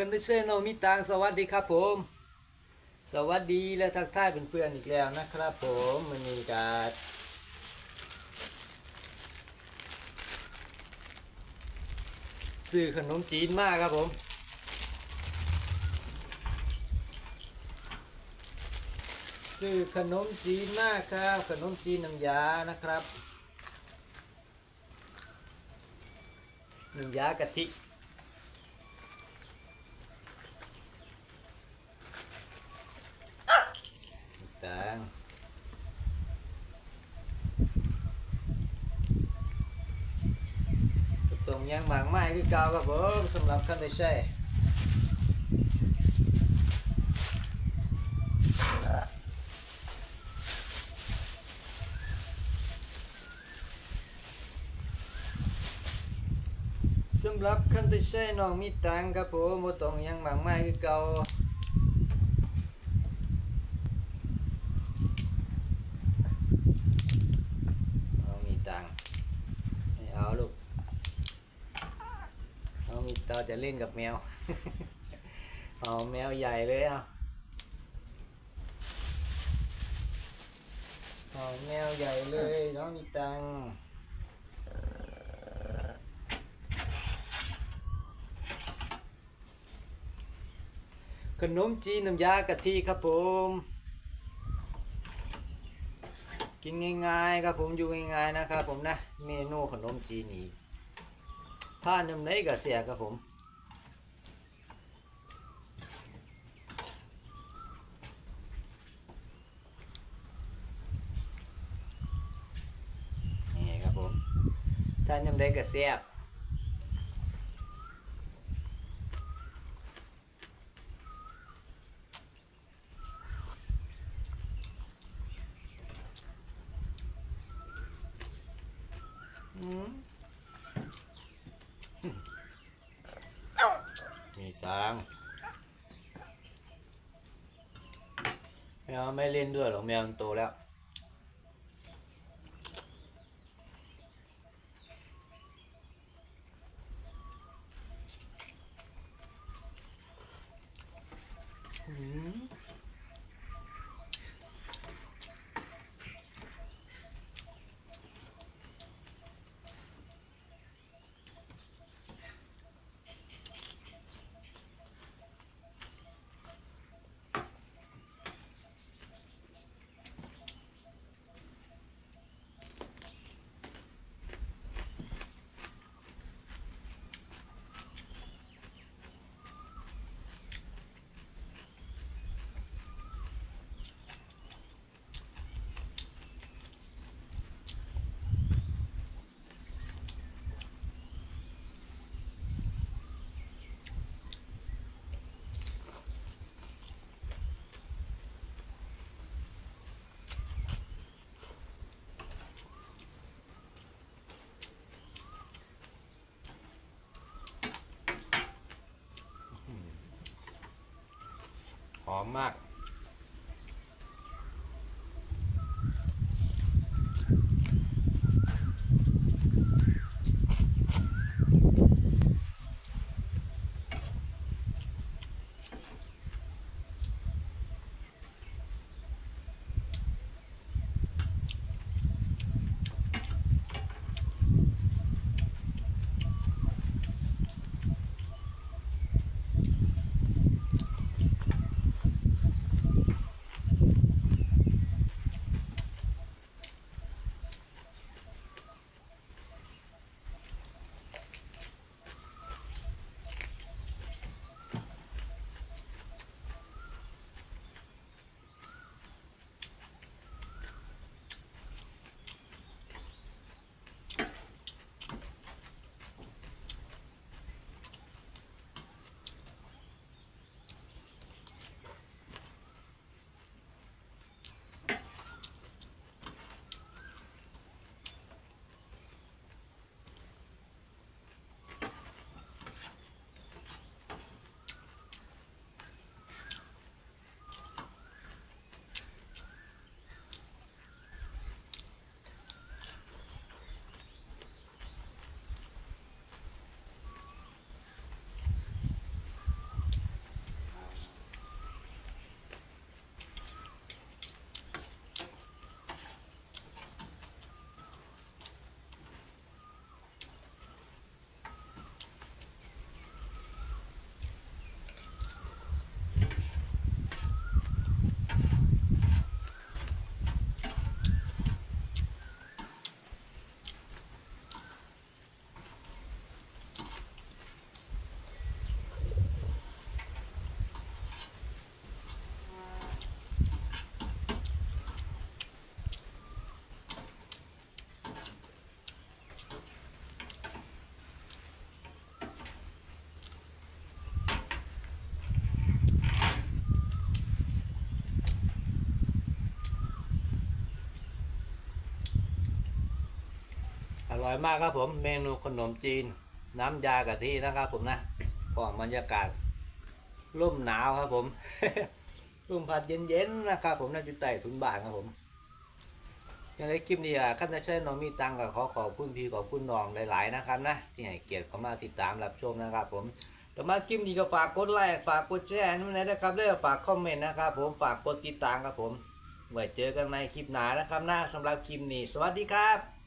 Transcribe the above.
กันด้วยเซโนมิตังสวัสดีครับผม สวัสดีและทักทายเพื่อนๆอีกแล้วนะครับผมมันมีการซื้อขนมจีนมากครับผมซื้อขนมจีนมากครับ ขนมจีนน้ำยานะครับน้ำยากะทิ ต่างตรง ยังหมางไม้คือเก่าครับผมสำหรับคันได้ใช้สำหรับคันที่ใช้น้องมีตังครับผมโมตองยังหมางไม้คือเก่าเอามีตังค์ไม่เอาลูก เอาจะเล่นกับแมว เอาแมวใหญ่เลยอะเอาแมวใหญ่เลยน้องมีตังขนมจีนน้ำยากะทิครับผม กินง่ายๆครับผมอยู่ง่ายๆนะครับผมนะ เมนูขนมจีนนี่ ถ้าน้ำไหนก็เสียกับผมนี่ครับผมถ้าน้ำไหนก็เสียบอืม มีตังแมวไม่เล่นด้วยหรอกแมวมันโตแล้ว อืมห อมมาก ร่อยมากครับผมเมนูขนมจีน น้ำยากะทินะครับผมนะพอบรรยากาศร่มหนาวครับผมร่มพัดเย็นๆนะครับผมน่าจะใต้ทุนบ้านครับผมยังได้คลิปนี้อะขั้นตาใช้นอมีตังก็ขอขอบคุณพี่ขอบคุณน้องหลาย ๆ นะครับนะที่ให้เกียรติเข้ามาติดตามรับชมนะครับ ผมแต่มาคลิปนี้ก็ฝากกดไลค์ฝากกดแชร์นู่นนะครับด้วยฝากคอมเมนต์นะครับ ผมฝากกดติดตามครับผมไว้เจอกันใหม่คลิปหน้านะครับนะสำหรับคลิปนี้สวัสดีครับ